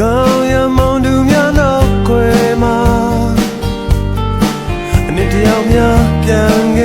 ကောင်ရမောင်သူများနောက်ခွေမှာအနှစ်တယောက်များပြန်